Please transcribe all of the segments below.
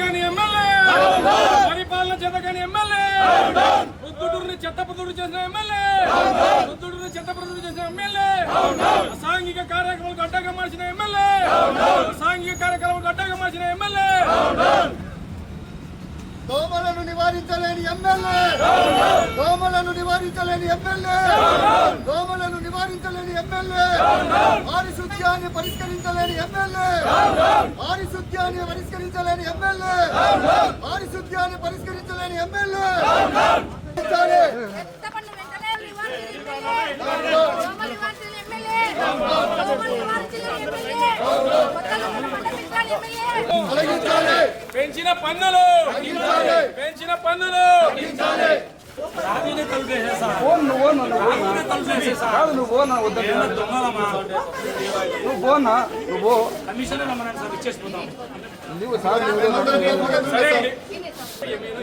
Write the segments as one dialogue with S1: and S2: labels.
S1: పరిపాలన చేతగాని ఎమ్మెల్యే పరిపాలన చేతగాని ఎమ్మెల్యే బుద్ధుడిని చెత్తపుద్ధుడు చేసిన ఎమ్మెల్యే బుద్ధుడిని చెత్తపుద్ధుడు చేసిన ఎమ్మెల్యే అసాంఘిక కార్యక్రమాలకు అడ్డగా మార్చిన ఎమ్మెల్యే అసాంఘిక కార్యక్రమాలకు అడ్డగా మార్చిన ఎమ్మెల్యే
S2: దోమలను నివారించలేని ఎమ్మెల్యే దోమలను నివారించలేని ఎమ్మెల్యే నివారించలేని ఎమ్మెల్యే. పారిశుద్ధ్యాన్ని పరిష్కరించలేని ఎమ్మెల్యే. పారిశుద్ధ్యాన్ని పరిష్కరించలేని ఎమ్మెల్యే. పారిశుద్ధ్యాన్ని పరిష్కరించలేని ఎమ్మెల్యే.
S1: పెంచిన పన్నులు. పెంచిన పన్నులు.
S3: కాదు నువ్వు పోనా వద్దా నువ్వు పోనా నువ్వు నువ్వు సార్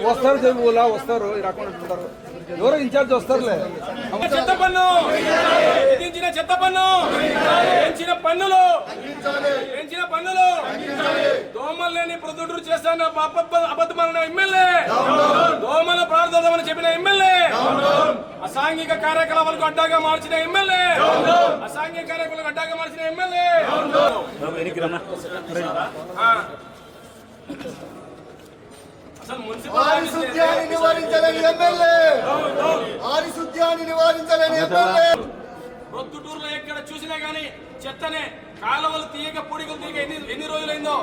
S3: వస్తారు తెలుగులా వస్తారు ఈ రకం ఉంటారు ఎవరో ఇన్ఛార్జ్ వస్తారులే
S1: చెత్త పన్ను విధించిన చెత్త పన్ను పెంచిన పన్నులు పెంచిన పన్నులు దోమలు లేని ప్రొద్దుటూరు చేస్తాన అబద్ధమైన ఎమ్మెల్యే ఎమ్మెల్యే అసాంఘిక కార్యకలాపాలకు అడ్డాగా మార్చిన ఎమ్మెల్యే. అసాంఘిక కార్యకలాపాలకు అడ్డాగా మార్చిన ఎమ్మెల్యే. ఆ. అసలు
S2: నివారించలేని ఎమ్మెల్యే. నివారించలేని ఎమ్మెల్యే.
S1: ప్రొద్దుటూరులో ఎక్కడ చూసినా గానీ చెత్తనే కాలువలు తీయక పొడికలు తీయక ఎన్ని ఎన్ని రోజులైందో.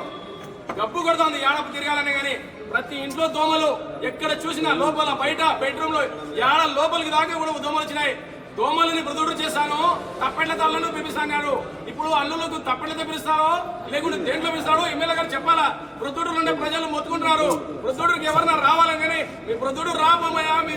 S1: గబ్బు కొడుతోంది ఏడపు తిరగాలని కానీ ప్రతి ఇంట్లో దోమలు ఎక్కడ చూసినా లోపల బయట బెడ్రూమ్లో ఏడ లోపలికి దాకా కూడా దోమలు వచ్చినాయి. దోమలని ప్రొద్దుడు చేశాను తప్పెట్ల తల్లను పిలిపిస్తాను ఇప్పుడు అల్లులకు తప్పెట్లతో పిలుస్తారో లేకుంటే దేంట్లో పిలుస్తారో ఎమ్మెల్యే గారు చెప్పాలా? వృద్ధుడు నుండి ప్రజలు మొత్తుకుంటున్నారు. ప్రొద్దుడికి ఎవరన్నా రావాలని కానీ మీ ప్రొద్దుడు రాబోమయ్యా మీ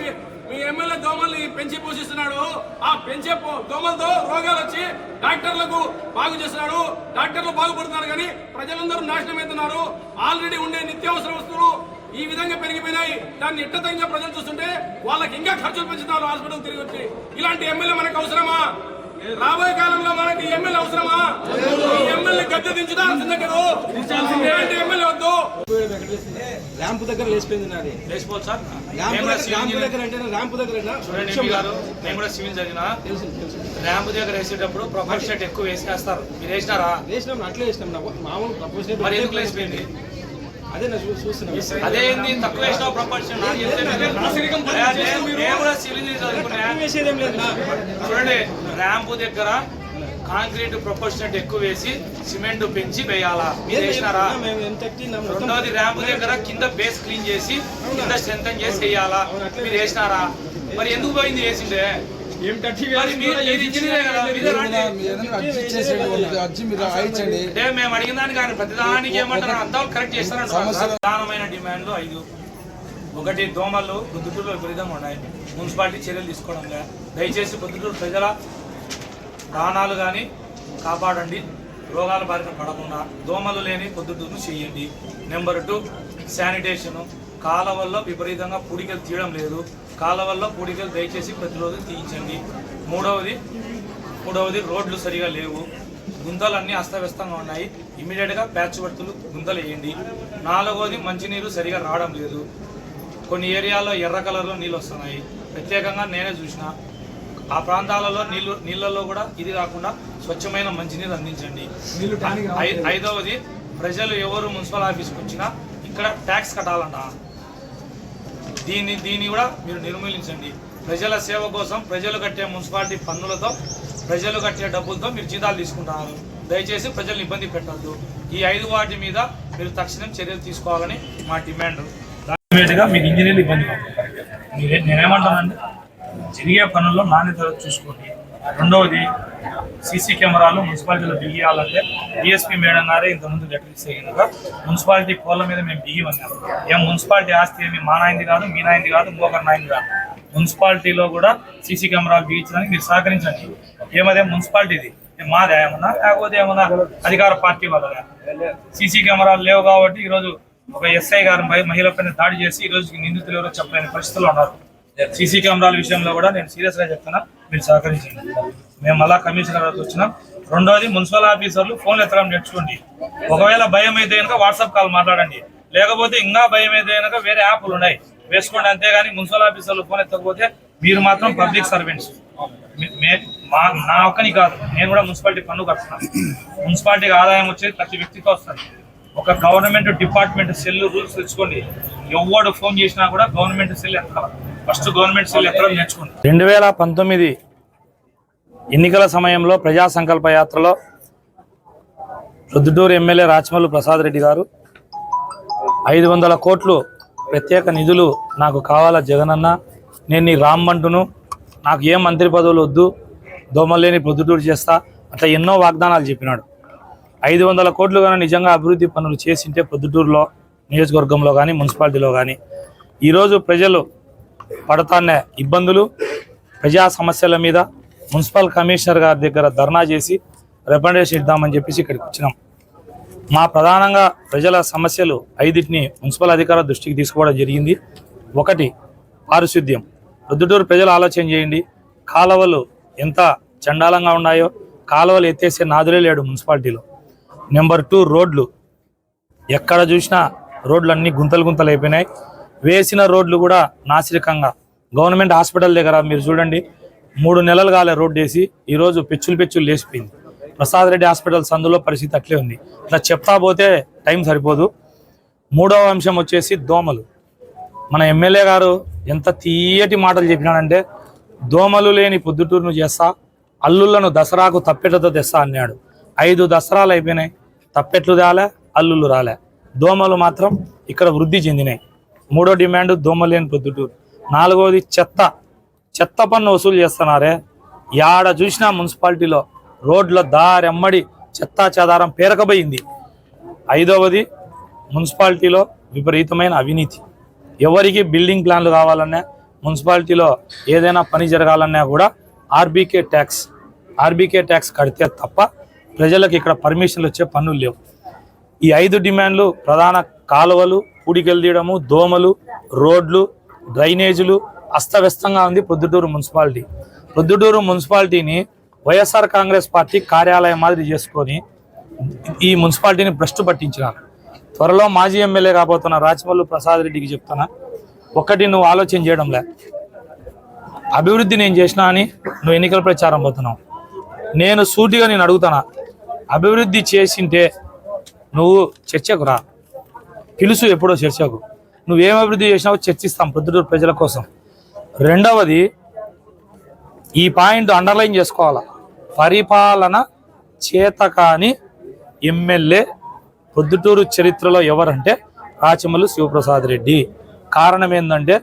S1: మీ ఎమ్మెల్యే దోమల్ని పెంచి పోషిస్తున్నాడు. ఆ పెంచే పో- దోమలతో రోగాలు వచ్చి డాక్టర్లకు బాగు చేస్తున్నాడు. డాక్టర్లు బాగుపడుతున్నారు కానీ ప్రజలందరూ నాశనం అవుతున్నారు ఆల్రెడీ ఉండే నిత్యావసర వస్తువులు ఈ విధంగా పెరిగిపోయినాయి. దాన్ని ఇట్టతంగా ప్రజలు చూస్తుంటే వాళ్ళకి ఇంకా ఖర్చులు పెంచుతున్నారు హాస్పిటల్ తిరిగి వచ్చి. ఇలాంటి ఎమ్మెల్యే మనకు అవసరమా? రాబోయే కాలంలో మనకి ఎమ్మెల్యే అవసరమా? ఈ ఎమ్మెల్యే గద్దె దించుదాల్సిందే కదా. ఇలాంటి ఎమ్మెల్యే వద్దు?
S4: ర్యాంప్ దగ్గర లేచిపోయింది నాది.
S5: సార్.
S4: ర్యాంప్ దగ్గర- అంటే ర్యాంప్ దగ్గర అంటే
S5: చూడండి ఎంపీ గారు మేము కూడా సివిల్ చదివిన. ర్యాంప్ దగ్గర వేసేటప్పుడు ప్రొఫైల్ షర్ట్ ఎక్కువ వేసేస్తారు. మీరు వేసినారా?
S4: వేసినాం అట్లే వేసినాం. నా మామూలు ప్రపోజల్
S5: మరి ఎందుకు లేచిపోయింది? తక్కువ
S4: వేసేదేం
S5: చూడండి ర్యాంప్ దగ్గర కాంక్రీట్ ప్రపోర్షనట్ ఎక్కువ వేసి సిమెంట్ పెంచి వేయాలా మీరు వేసినారా రెండోది ర్యాంప్ దగ్గర కింద బేస్ క్లీన్ చేసి కింద స్ట్రెంగ్ చేసి వేయాలా మీరు వేసినారా మరి ఎందుకు పోయింది వేసిండే
S3: అర్జీ మీరు రాయించండి
S5: అంటే మేము అడిగిన దానికి కానీ ప్రతిదానికి ఏమంటారు అంతా కరెక్ట్ ప్రధానమైన డిమాండ్లు ఐదు. ఒకటి దోమలు పొద్దుటూరులో విపరీతంగా ఉన్నాయి. మున్సిపాలిటీ చర్యలు తీసుకోవడం. దయచేసి పొద్దుటూరు ప్రజల ప్రాణాలు కానీ కాపాడండి. రోగాల బారిన పడకుండా దోమలు లేని పొద్దుటూరును చేయండి. నెంబర్ టూ శానిటేషను కాలవల్లో విపరీతంగా పూడికలు తీయడం లేదు. కాలవల్లో పూడికలు దయచేసి ప్రతిరోజు తీయించండి. మూడవది మూడవది రోడ్లు సరిగా లేవు. గుంతలన్నీ అస్తవ్యస్తంగా ఉన్నాయి. ఇమీడియట్గా ప్యాచ్ వర్తులు గుంతలు వేయండి. నాలుగవది మంచినీరు సరిగా రావడం లేదు. కొన్ని ఏరియాల్లో ఎర్ర కలర్లో నీళ్ళు వస్తున్నాయి. ప్రత్యేకంగా నేనే చూసిన. ఆ ప్రాంతాలలో నీళ్ళు నీళ్ళల్లో కూడా ఇది కాకుండా స్వచ్ఛమైన మంచినీరు అందించండి. ఐదవది ప్రజలు ఎవరు మున్సిపల్ ఆఫీస్కి వచ్చినా ఇక్కడ ట్యాక్స్ కట్టాలంట. దీన్ని దీన్ని కూడా మీరు నిర్మూలించండి. ప్రజల సేవ కోసం ప్రజలు కట్టే మున్సిపాలిటీ పన్నులతో ప్రజలు కట్టే డబ్బులతో మీరు జీతాలు తీసుకుంటున్నారు దయచేసి ప్రజలను ఇబ్బంది పెట్టద్దు. ఈ ఐదు వాటి మీద మీరు తక్షణం చర్యలు తీసుకోవాలని మా డిమాండ్. మీకు ఇంజనీర్లు ఇబ్బంది మీరే నేనేమంటానండి జరిగే పనుల్లో నాణ్యత చూసుకోండి. రెండవది సీసీ కెమెరాలు మున్సిపాలిటీలో బిగియాలంటే డిఎస్పీ మేడం గారే ఇంతకుముందు లెటర్ ఇస్తే మున్సిపాలిటీ కోళ్ళ మీద మేము బిగిమన్నాం ఏం మున్సిపాలిటీ ఆస్తి ఏమి మా నాయింది కాదు మీ నాయనది కాదు ఇంకొకరి నాయనది కాదు. మున్సిపాలిటీలో కూడా సీసీ కెమెరాలు బిగించడానికి మీరు సహకరించండి. ఏమదే మున్సిపాలిటీది? ఇది మాదే ఏమన్నా? లేకపోతే ఏమన్నా అధికార పార్టీ వాళ్ళదా? సీసీ కెమెరాలు లేవు కాబట్టి ఈరోజు ఒక ఎస్ఐ గారు మహిళపైన మహిళ పైన దాడి చేసి ఈ రోజు నిందితులు ఎవరో చెప్పలేని పరిస్థితుల్లో ఉన్నారు. సీసీ కెమెరాల విషయంలో కూడా నేను సీరియస్గా చెప్తున్నా మీరు సహకరించండి. మేము మళ్ళా కమిషనర్ వచ్చినాం. రెండోది మున్సిపల్ ఆఫీసర్లు ఫోన్లు ఎత్తడం నేర్చుకోండి. ఒకవేళ భయం అయితే కనుక వాట్సాప్ కాల్ మాట్లాడండి. లేకపోతే ఇంకా భయం అయితే కనుక వేరే యాప్లు ఉన్నాయి. వేసుకోండి అంతేగాని మున్సిపల్ ఆఫీసర్లు ఫోన్ ఎత్తకపోతే మీరు మాత్రం పబ్లిక్ సర్వెంట్స్. మా నా ఒక్కని కాదు నేను కూడా మున్సిపాలిటీ పన్ను కడుతున్నాను. మున్సిపాలిటీకి ఆదాయం వచ్చేది ప్రతి వ్యక్తితో వస్తుంది. ఒక గవర్నమెంట్ డిపార్ట్మెంట్ సెల్ రూల్స్ తెచ్చుకోండి. ఎవడు ఫోన్ చేసినా కూడా గవర్నమెంట్ సెల్ ఎత్తాలి ఫస్ట్ గవర్నమెంట్ రెండు వేల పంతొమ్మిది ఎన్నికల సమయంలో ప్రజా సంకల్ప యాత్రలో ప్రొద్దుటూరు ఎమ్మెల్యే రాచమల్లు ప్రసాద్ రెడ్డి గారు ఐదు వందల కోట్లు ప్రత్యేక నిధులు నాకు కావాలా జగనన్న? నేను నీ రామ్మంటును నాకు ఏ మంత్రి పదవులు వద్దు. దోమలేని ప్రొద్దుటూరు చేస్తా. అట్లా ఎన్నో వాగ్దానాలు చెప్పినాడు. ఐదు వందల కోట్లు కానీ నిజంగా అభివృద్ధి పనులు చేసింటే ప్రొద్దుటూరులో నియోజకవర్గంలో కానీ మున్సిపాలిటీలో కానీ ఈరోజు ప్రజలు పడతాన్న ఇబ్బందులు ప్రజా సమస్యల మీద మున్సిపల్ కమిషనర్ గారి దగ్గర ధర్నా చేసి రికమెండేషన్ ఇద్దామని చెప్పేసి ఇక్కడికి వచ్చినాం. మా ప్రధానంగా ప్రజల సమస్యలు ఐదింటిని మున్సిపల్ అధికారుల దృష్టికి తీసుకోవడం జరిగింది. ఒకటి పారిశుద్ధ్యం. ప్రొద్దుటూరు ప్రజలు ఆలోచన చేయండి. కాలువలు ఎంత చండాలంగా ఉన్నాయో కాలువలు ఎత్తేసే నాదులే లేడు మున్సిపాలిటీలో. నెంబర్ టూ రోడ్లు. ఎక్కడ చూసినా రోడ్లు అన్నీ గుంతలు గుంతలు అయిపోయినాయి. వేసిన రోడ్లు కూడా నాసిరకంగా. గవర్నమెంట్ హాస్పిటల్ దగ్గర మీరు చూడండి మూడు నెలలు కాలే రోడ్డు వేసి ఈరోజు పెచ్చులు పెచ్చులు లేచిపోయింది. ప్రసాద్ రెడ్డి హాస్పిటల్ సందులో పరిస్థితి అట్లే ఉంది. ఇట్లా చెప్తా పోతే టైం సరిపోదు. మూడవ అంశం వచ్చేసి దోమలు. మన ఎమ్మెల్యే గారు ఎంత తీయటి మాటలు చెప్పినాడంటే దోమలు లేని పొద్దుటూరును చేస్తా అల్లులను దసరాకు తప్పెట్లతో తెస్తా అన్నాడు. ఐదు దసరాలు అయిపోయినాయి తప్పెట్లు రాలే అల్లుళ్ళు రాలే. దోమలు మాత్రం ఇక్కడ వృద్ధి చెందినాయి. మూడో డిమాండ్ దోమలేని పొద్దుటూరు. నాలుగవది చెత్త. చెత్త పన్ను వసూలు చేస్తున్నారే. యాడ చూసినా మున్సిపాలిటీలో రోడ్ల దారెమ్మడి చెత్తా చెదారం పేరకబోయింది. ఐదవది మున్సిపాలిటీలో విపరీతమైన అవినీతి. ఎవరికి బిల్డింగ్ ప్లాన్లు కావాలన్నా మున్సిపాలిటీలో ఏదైనా పని జరగాలన్నా కూడా ఆర్బీకే ట్యాక్స్ ఆర్బీకే ట్యాక్స్ కడితే తప్ప ప్రజలకు ఇక్కడ పర్మిషన్లు వచ్చే పనులు లేవు. ఈ ఐదు డిమాండ్లు ప్రధాన కాలువలు పూడికెళ్ళదీయడము దోమలు రోడ్లు డ్రైనేజీలు అస్తవ్యస్తంగా ఉంది పొద్దుటూరు మున్సిపాలిటీ. పొద్దుటూరు మున్సిపాలిటీని వైఎస్ఆర్ కాంగ్రెస్ పార్టీ కార్యాలయం మాదిరి చేసుకొని ఈ మున్సిపాలిటీని భ్రష్టు పట్టించినారు. త్వరలో మాజీ ఎమ్మెల్యే కాబోతున్న రాచమల్లు ప్రసాద్ రెడ్డికి చెప్తున్నా ఒకటి నువ్వు ఆలోచన చేయడంలే అభివృద్ధి నేను చేసినా అని నువ్వు ఎన్నికల ప్రచారం పోతున్నావు. నేను సూటిగా నేను అడుగుతానా అభివృద్ధి చేసింటే నువ్వు చర్చకు రా. పిలుసు ఎప్పుడో చర్చకు. నువ్వేం అభివృద్ధి చేసినావో చర్చిస్తాం పొద్దుటూరు ప్రజల కోసం. రెండవది ఈ పాయింట్ అండర్లైన్ చేసుకోవాలా. పరిపాలన చేత కాని ఎమ్మెల్యే పొద్దుటూరు చరిత్రలో ఎవరంటే రాచమల్లు శివప్రసాద్ రెడ్డి. కారణం ఏంటంటే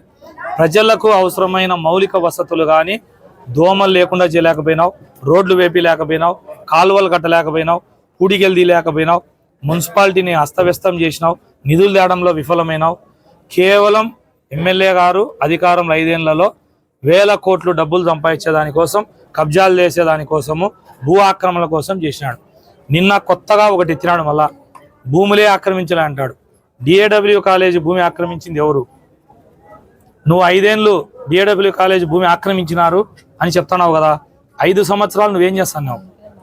S5: ప్రజలకు అవసరమైన మౌలిక వసతులు కానీ దోమలు లేకుండా చేయలేకపోయినావు రోడ్లు వేపి లేకపోయినావు కాలువలు కట్టలేకపోయినావు పూడికెళ్ళి లేకపోయినావు మున్సిపాలిటీని అస్తవ్యస్తం చేసినావు నిధులు తేడంలో విఫలమైనావు. కేవలం ఎమ్మెల్యే గారు అధికారం ఐదేళ్ళలో వేల కోట్లు డబ్బులు సంపాదించేదానికోసం కబ్జాలు చేసేదానికోసము భూ ఆక్రమణల కోసం చేసినాడు. నిన్న కొత్తగా ఒకటి ఎత్తినాడు మళ్ళా. భూములే ఆక్రమించలే అంటాడు. డిఏడబ్ల్యూ కాలేజీ భూమి ఆక్రమించింది ఎవరు? నువ్వు ఐదేళ్ళు డిఏడబ్ల్యూ కాలేజ్ భూమి ఆక్రమించినారు అని చెప్తున్నావు కదా. ఐదు సంవత్సరాలు నువ్వేం చేస్తున్నావు?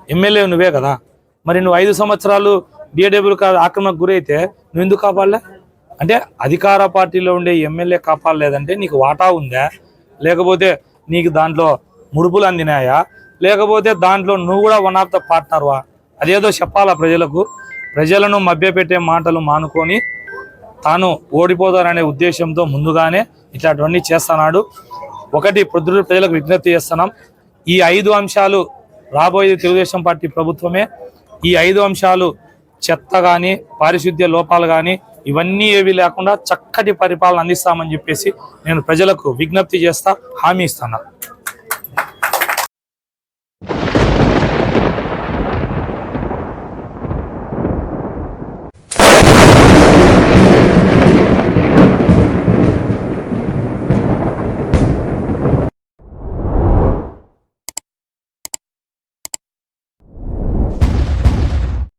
S5: ఎమ్మెల్యే నువ్వే కదా. మరి నువ్వు ఐదు సంవత్సరాలు డిఏడబ్ల్యూ ఆక్రమణకు గురైతే నువ్వు ఎందుకు కాపాడలే? అంటే అధికార పార్టీలో ఉండే ఎమ్మెల్యే కాపాడలేదంటే నీకు వాటా ఉందా? లేకపోతే నీకు దాంట్లో ముడుపులు అందినాయా? లేకపోతే దాంట్లో నువ్వు కూడా వన్ ఆఫ్ ద పార్ట్నర్వా అదేదో చెప్పాలా ప్రజలకు? ప్రజలను మభ్యపెట్టే మాటలు మానుకొని తాను ఓడిపోతారనే ఉద్దేశంతో ముందుగానే ఇట్లాంటివన్నీ చేస్తున్నాడు. ఒకటి ప్రొద్దుటూరు ప్రజలకు విజ్ఞప్తి చేస్తున్నాం. ఈ ఐదు అంశాలు రాబోయే తెలుగుదేశం పార్టీ ప్రభుత్వమే. ఈ ఐదు అంశాలు చెత్త కానీ పారిశుద్ధ్య లోపాలు కానీ ఇవన్నీ ఏవి లేకుండా చక్కటి పరిపాలన అందిస్తామని చెప్పేసి నేను ప్రజలకు విజ్ఞప్తి చేస్తా హామీ ఇస్తాను.